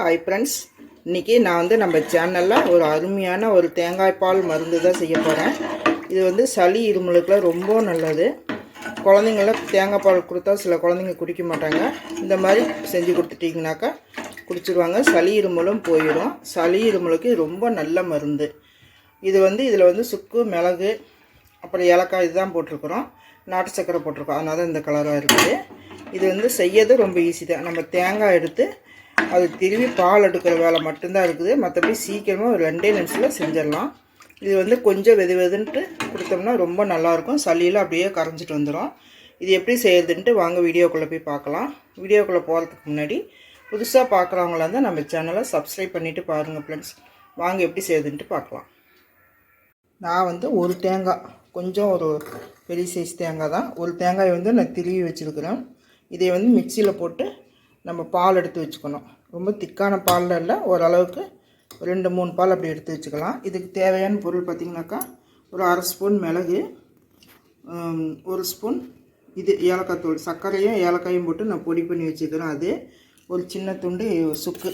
Hi friends இன்றைக்கி நான் வந்து நம்ம சேனலில் ஒரு அருமையான ஒரு தேங்காய் பால் மருந்து தான் செய்ய போகிறேன் இது வந்து சளி இருமலுக்குலாம் ரொம்ப நல்லது. குழந்தைங்களாம் தேங்காய் பால் கொடுத்தா சில குழந்தைங்க குடிக்க மாட்டாங்க. இந்த மாதிரி செஞ்சு கொடுத்துட்டிங்கனாக்கா குடிச்சிருவாங்க. சளி இருமலும் போயிடும். சளி இருமலுக்கு ரொம்ப நல்ல மருந்து. இது வந்து இதில் வந்து சுக்கு மிளகு அப்புறம் ஏலக்காய் இதுதான் போட்டிருக்கிறோம். நாட்டு சக்கரை போட்டிருக்கோம். அதனால் தான் இந்த கலராக இருக்குது. இது வந்து செய்யறது ரொம்ப ஈஸி தான். நம்ம தேங்காய் எடுத்து அது திரும்பி பால் எடுக்கிற வேலை மட்டும்தான் இருக்குது. மற்றபடி சீக்கிரமாக ஒரு ரெண்டே நிமிஷத்தில் செஞ்சிடலாம். இது வந்து கொஞ்சம் வெது வெதுன்ட்டு கொடுத்தோம்னா ரொம்ப நல்லாயிருக்கும். சளியில் அப்படியே கரைஞ்சிட்டு வந்துடும் இது எப்படி செய்யறதுன்ட்டு வாங்க வீடியோக்குள்ளே போய் பார்க்கலாம். வீடியோக்குள்ளே போகிறதுக்கு முன்னாடி புதுசாக பார்க்குறவங்களா இருந்தால் நம்ம சேனலை சப்ஸ்கிரைப் பண்ணிவிட்டு பாருங்கள் ஃப்ரெண்ட்ஸ் வாங்க எப்படி செய்யுதுன்ட்டு பார்க்கலாம். நான் வந்து ஒரு தேங்காய் கொஞ்சம் ஒரு பெரிய சைஸ் தேங்காய் தான். ஒரு தேங்காய் வந்து நான் திருவி வச்சுருக்கிறேன். இதை வந்து மிக்சியில் போட்டு நம்ம பால் எடுத்து வச்சுக்கணும். ரொம்ப திக்கான பாலில் இல்லை ஓரளவுக்கு ரெண்டு மூணு பால் அப்படி எடுத்து வச்சுக்கலாம். இதுக்கு தேவையான பொருள் பார்த்திங்கனாக்கா ஒரு அரை ஸ்பூன் மிளகு ஒரு ஸ்பூன் இது ஏலக்காய் தூள். சர்க்கரையும் ஏலக்காயும் போட்டு நான் பொடி பண்ணி வச்சுக்கிறேன். அது ஒரு சின்ன துண்டு சுக்கு.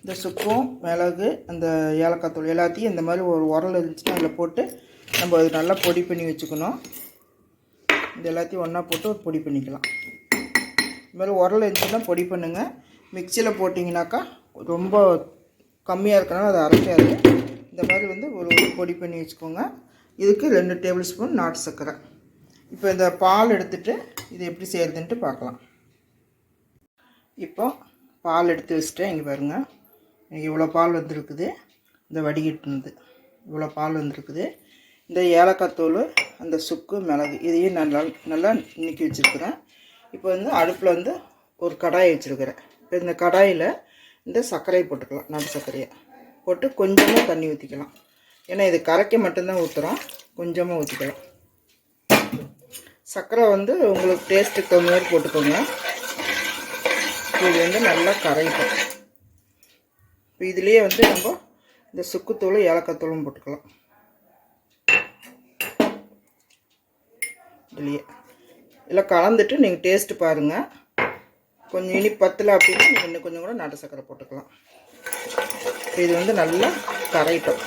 இந்த சுக்கும் மிளகு அந்த ஏலக்காய் தூள் எல்லாத்தையும் இந்த மாதிரி ஒரு உரல் இருந்துச்சுன்னா அதில் போட்டு நம்ம அது நல்லா பொடி பண்ணி வச்சுக்கணும். இது எல்லாத்தையும் ஒன்றா போட்டு ஒரு பொடி பண்ணிக்கலாம். இது மாதிரி உரல் இருந்துச்சுன்னா பொடி பண்ணுங்கள் மிக்சியில் போட்டிங்கனாக்கா ரொம்ப கம்மியாக இருக்கனால அது அரைக்காது இந்த மாதிரி வந்து ஒரு ஒரு பொடி பண்ணி வச்சுக்கோங்க. இதுக்கு ரெண்டு டேபிள் ஸ்பூன் நாட்டு சர்க்கரை. இப்போ இந்த பால் எடுத்துகிட்டு இது எப்படி செய்கிறதுன்ட்டு பார்க்கலாம். இப்போ பால் எடுத்து வச்சுட்டேன். இங்கே பாருங்கள் எனக்கு இவ்வளோ பால் வந்துருக்குது. இந்த வடிகட்டுனது. இவ்வளோ பால் வந்திருக்குது. இந்த ஏலக்காய் தூள் அந்த சுக்கு மிளகு இதையும் நல்லா நல்லா இன்னைக்கு வச்சுருக்குறேன். இப்போ வந்து அடுப்பில் வந்து ஒரு கடாயை வச்சுருக்கிறேன். இப்போ இந்த கடாயில் இந்த சர்க்கரையை போட்டுக்கலாம் நாட்டு சர்க்கரையை. போட்டு கொஞ்சமாக தண்ணி ஊற்றிக்கலாம் ஏன்னா இது கரைக்க மட்டும்தான் ஊற்றுறோம் கொஞ்சமாக ஊற்றிக்கலாம் சர்க்கரை வந்து உங்களுக்கு டேஸ்ட்டுக்கு தகுந்த மாதிரி போட்டுக்கோங்க. இது வந்து நல்லா கரைக்கும் இப்போ இதுலேயே வந்து நம்ம இந்த சுக்குத்தூளும் ஏலக்காய் தூளும் போட்டுக்கலாம். இதுலேயே. இதில் கலந்துட்டு நீங்கள் டேஸ்ட்டு பாருங்கள் கொஞ்சம் இனி பத்தலை அப்படின்னா நீங்கள் இன்னும் கொஞ்சம் கூட நாட்டு சக்கரை போட்டுக்கலாம். இது வந்து நல்லா கரையிட்டோம்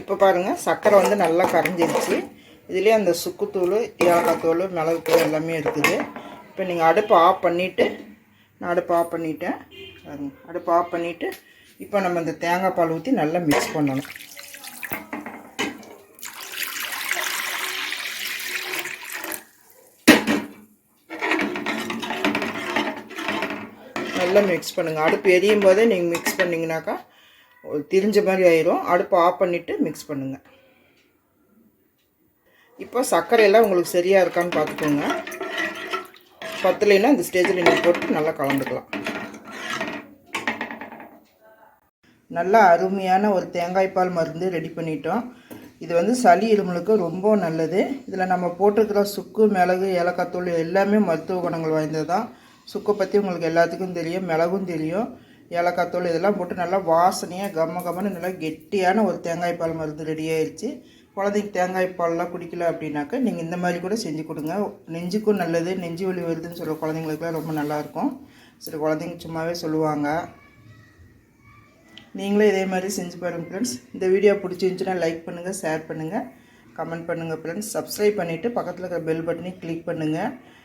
இப்போ பாருங்கள் சர்க்கரை வந்து நல்லா கரைஞ்சிருச்சு. இதுலேயே அந்த சுக்குத்தூள் ஏலக்காய் தூள் மிளகுத்தூள் எல்லாமே இருக்குது. இப்போ நீங்கள் அடுப்பை ஆஃப் பண்ணிவிட்டு நான் அடுப்பு ஆஃப் பண்ணிவிட்டேன் பாருங்க அடுப்பு ஆஃப் பண்ணிவிட்டு இப்போ நம்ம இந்த தேங்காய் பால் ஊற்றி நல்லா மிக்ஸ் பண்ணணும். நல்லா மிக்ஸ் பண்ணுங்கள் அடுப்பு எரியும் போதே நீங்கள் மிக்ஸ் பண்ணிங்கனாக்கா ஒரு திரிஞ்ச மாதிரி ஆயிரும். அடுப்பை ஆஃப் பண்ணிவிட்டு மிக்ஸ் பண்ணுங்கள் இப்போ சர்க்கரையெல்லாம் உங்களுக்கு சரியாக இருக்கான்னு பார்த்துக்கோங்க. பத்தலைன்னா இந்த ஸ்டேஜில் நீங்கள் போட்டு நல்லா கலந்துக்கலாம். நல்லா அருமையான ஒரு தேங்காய் பால் மருந்து ரெடி பண்ணிட்டோம். இது வந்து சளி இருமலுக்கு ரொம்ப நல்லது. இதில் நம்ம போட்டிருக்கிற சுக்கு மிளகு ஏலக்காய் தூள் எல்லாமே மருத்துவ குணங்கள் வாய்ந்தது. தான் சுக்கை பற்றி உங்களுக்கு எல்லாத்துக்கும் தெரியும் மிளகும் தெரியும் ஏலக்காத்தூள் இதெல்லாம் போட்டு நல்லா வாசனையாக கம்ம கம்மன்னு நல்லா கெட்டியான ஒரு தேங்காய் பால் மருந்து ரெடி ஆயிடுச்சு குழந்தைக்கு தேங்காய் பால்லாம் குடிக்கல அப்படின்னாக்கா நீங்கள் இந்த மாதிரி கூட செஞ்சு கொடுங்க. நெஞ்சுக்கும் நல்லது நெஞ்சு வலி வருதுன்னு சொல்கிற குழந்தைங்களுக்குலாம் ரொம்ப நல்லாயிருக்கும். சில குழந்தைங்க சும்மாவே சொல்லுவாங்க. நீங்களும் இதே மாதிரி செஞ்சு பாருங்கள் ஃப்ரெண்ட்ஸ் இந்த வீடியோ பிடிச்சிருந்துச்சுன்னா லைக் பண்ணுங்கள் ஷேர் பண்ணுங்கள் கமெண்ட் பண்ணுங்கள் ஃப்ரெண்ட்ஸ் சப்ஸ்கிரைப் பண்ணிவிட்டு பக்கத்தில் இருக்கிற பெல் பட்டனையும் கிளிக் பண்ணுங்கள்